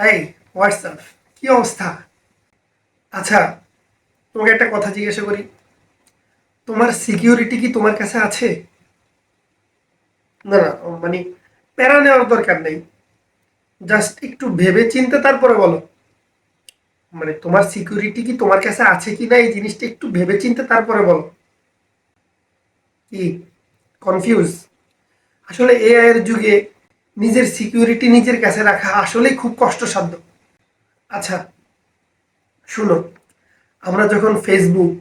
এই, হোয়াটসঅ্যাপ, কি অবস্থা? আচ্ছা তোমাকে একটা কথা জিজ্ঞাসা করি। তোমার সিকিউরিটি কি তোমার কাছে আছে? না না মানে প্যারা নেওয়ার দরকার নেই। জাস্ট একটু ভেবে চিন্তে তারপরে বলো। মানে তোমার সিকিউরিটি কি তোমার কাছে আছে কি না, এই জিনিসটা একটু ভেবে চিন্তে তারপরে বলো। কি? কনফিউজ আসলে এআই এর যুগে নিজের সিকিউরিটি নিজের কাছে রাখা আসলেই খুব কষ্টসাধ্য। আচ্ছা শুনো, আমরা যখন ফেসবুক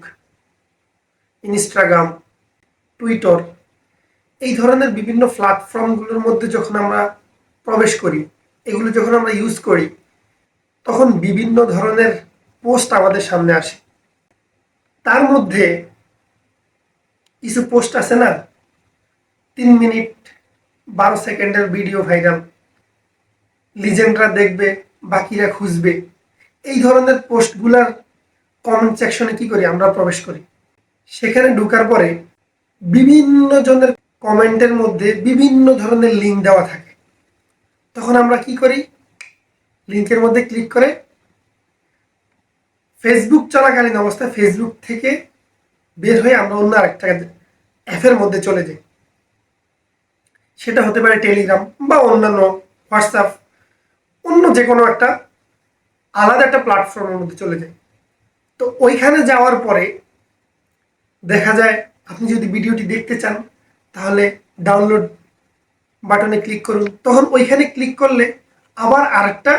ইনস্টাগ্রাম টুইটার এই ধরনের বিভিন্ন প্ল্যাটফর্মগুলোর মধ্যে যখন আমরা প্রবেশ করি, এগুলো যখন আমরা ইউজ করি, তখন বিভিন্ন ধরনের পোস্ট আমাদের সামনে আসে। তার মধ্যে কিছু পোস্ট আছে না? তিন মিনিট বারো সেকেন্ডের ভিডিও ভাইরাল। লিজেন্ডরা দেখবে, বাকিরা খুঁজবে। এই ধরনের পোস্টগুলার কমেন্ট সেকশনে কি করি? আমরা প্রবেশ করি। সেখানে ঢোকার পরে বিভিন্ন জনের কমেন্টের মধ্যে বিভিন্ন ধরনের লিঙ্ক দেওয়া থাকে। তখন আমরা কি করি? লিঙ্কের মধ্যে ক্লিক করে ফেসবুক চলাকালীন অবস্থায় ফেসবুক থেকে বের হয়ে আমরা অন্য আরেকটা অ্যাপের মধ্যে চলে যাই। সেটা হতে পারে টেলিগ্রাম বা অন্যান্য হোয়াটসঅ্যাপ অন্য যে কোনো একটা আলাদা একটা প্ল্যাটফর্মের মধ্যে চলে যায়। তো ওইখানে যাওয়ার পরে দেখা যায় আপনি যদি ভিডিওটি দেখতে চান, তাহলে ডাউনলোড বাটনে ক্লিক করুন। তখন ওইখানে ক্লিক করলে আবার আরেকটা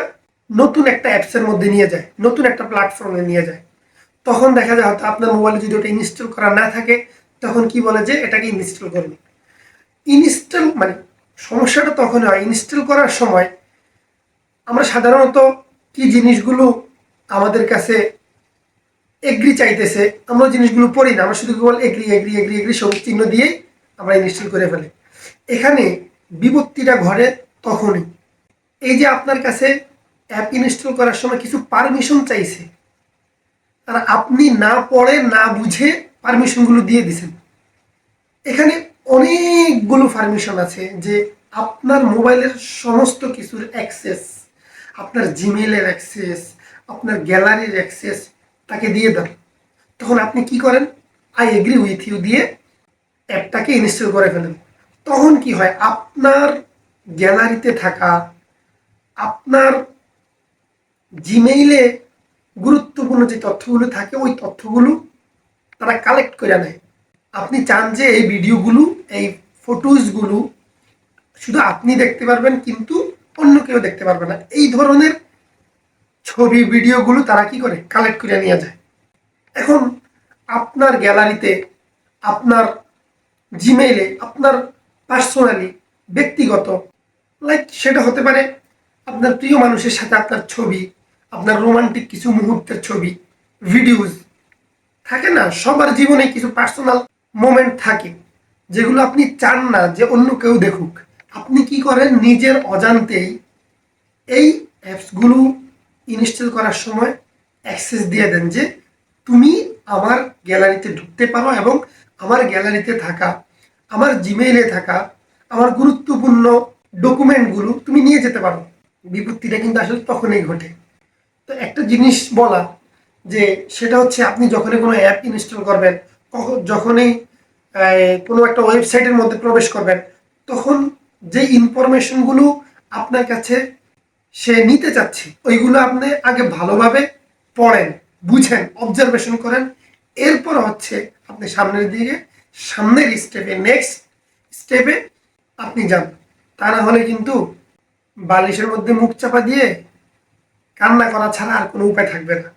নতুন একটা অ্যাপসের মধ্যে নিয়ে যায়, নতুন একটা প্ল্যাটফর্মে নিয়ে যায়। তখন দেখা যায় হয়তো আপনার মোবাইলে যদি ওটা ইনস্টল করা না থাকে, তখন কি বলে যে এটাকে ইনস্টল করুন। ইনস্টল মানে সমস্যাটা তখন হয় ইনস্টল করার সময় আমরা সাধারণত কি জিনিসগুলো আমাদের কাছে এগ্রি চাইতেছে, আমরা জিনিসগুলো পড়ি না, আমরা শুধু কেবল এগ্রি এগ্রি এগ্রি এগ্রি সবুজ চিহ্ন দিয়েই আমরা ইনস্টল করে ফেলি। এখানে বিপত্তিটা ঘরে তখনই। এই যে আপনার কাছে অ্যাপ ইনস্টল করার সময় কিছু পারমিশন চাইছে, আর আপনি না পড়ে, না বুঝে পারমিশনগুলো দিয়ে দিছেন এখানে অনেকগুলো পারমিশন আছে যে আপনার মোবাইলের সমস্ত কিছুর অ্যাক্সেস আপনার জিমেলের অ্যাক্সেস আপনার গ্যালারির অ্যাক্সেস তাকে দিয়ে দেন। তখন আপনি কি করেন? আই এগ্রি উইথ ইউ দিয়ে অ্যাপটাকে ইনস্টল করে ফেলেন। তখন কি হয়? আপনার গ্যালারিতে থাকা, আপনার জিমেইলে গুরুত্বপূর্ণ যে তথ্যগুলো থাকে, ওই তথ্যগুলো তারা কালেক্ট করে নেয়। আপনি চান যে এই ভিডিওগুলো, এই ফটোজগুলো শুধু আপনি দেখতে পারবেন, কিন্তু অন্য কেউ দেখতে পারবে না। এই ধরনের ছবি, ভিডিওগুলো তারা কি করে? কালেক্ট করে নিয়ে যায়। এখন আপনার গ্যালারিতে আপনার জিমেইলে আপনার পার্সোনালি ব্যক্তিগত লাইক সেটা হতে পারে আপনার প্রিয় মানুষের সাথে আপনার ছবি, আপনার রোমান্টিক কিছু মুহূর্তের ছবি ভিডিওস থাকে না? সবার জীবনে কিছু পার্সোনাল মোমেন্ট থাকে, যেগুলো আপনি চান না যে অন্য কেউ দেখুক। আপনি কি করেন? নিজের অজান্তেই এই অ্যাপসগুলো ইনস্টল করার সময় অ্যাক্সেস দিয়ে দেন যে তুমি আমার গ্যালারিতে ঢুকতে পারো এবং আমার গ্যালারিতে থাকা, আমার জিমেইলে থাকা, আমার গুরুত্বপূর্ণ ডকুমেন্টগুলো তুমি নিয়ে যেতে পারো। বিপত্তিটা কিন্তু আসলে তখনই ঘটে। তো একটা জিনিস বলা যে সেটা হচ্ছে আপনি যখনই কোনো অ্যাপ ইনস্টল করবেন যখনই কোনো একটা ওয়েবসাইটের মধ্যে প্রবেশ করবেন, তখন যে ইনফরমেশনগুলো আপনার কাছে সে নিতে চাচ্ছে, ওইগুলো আপনি আগে ভালোভাবে পড়েন, বুঝেন অবজারভেশন করেন। এরপর হচ্ছে আপনি সামনের দিকে, সামনের স্টেপে নেক্সট স্টেপে আপনি যান। তা না হলে কিন্তু বালিশের মধ্যে মুখ চাপা দিয়ে কান্না করা ছাড়া আর কোনো উপায় থাকবে না।